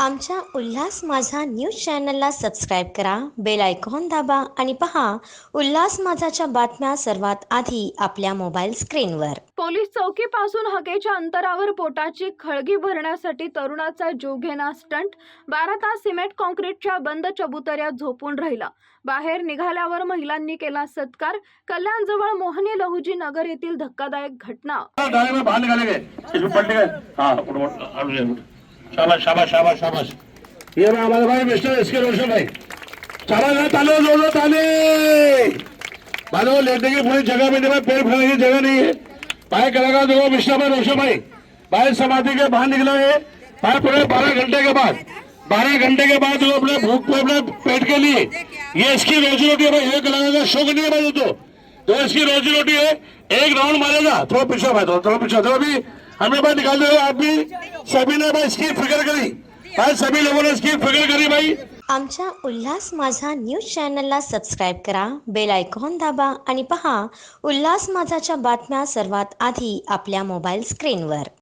आमच्या उल्हास माझा न्यूज चॅनलला सबस्क्राईब करा बेल आयकॉन दाबा आणि पहा उल्हास माझाच्या बातम्या सर्वात आधी आपल्या मोबाईल स्क्रीनवर पोलीस चौकीपासून हकेच्या अंतरावर पोटाची खळगी भरण्यासाठी तरुणाचा जीव घेणा स्टंट बारा तास सिमेंट कॉन्क्रीटच्या बंद चबुतऱ्यात झोपून राहिला बाहेर निघाल्यावर महिलांनी केला सत्कार कल्याणजवळ मोहनी लहुजी नगर येथील धक्कादायक घटना शाबाश शाबाश शाबाश शाबाश ये रहा हमारे भाई मिस्टर एस के रोशन भाई. शाबाश है, ताले जोड़ो ताले. मानो लेटने की पूरी जगह में नहीं भाई पैर फैलाने की जगह नहीं है. भाई कलाकार देखो मिस्टर भाई रोशन भाई. भाई समाधि के बाहर निकला है भाई पूरे बारह घंटे के बाद बारह घंटे के बाद वो अपने भूख को अपने पेट के लिए ये इसकी रोजी रोटी है भाई ये कलाकार का शौक नहीं है भाई तो. तो इसकी रोजी रोटी है एक राउंड मारेगा. थोड़ा पीछे भाई थोड़ा पीछे थोड़ा भी. हमें भाई निकाल दो आप भी सभी ने भाई इसकी फिक्र करी. आज सभी लोगों ने इसकी फिक्र करी भाई आमच्या उल्हास माझा न्यूज चॅनलला सबस्क्राईब करा बेल आयकॉन दाबा आणि पहा उल्हास माझाच्या बातम्या सर्वात आधी आपल्या मोबाईल स्क्रीनवर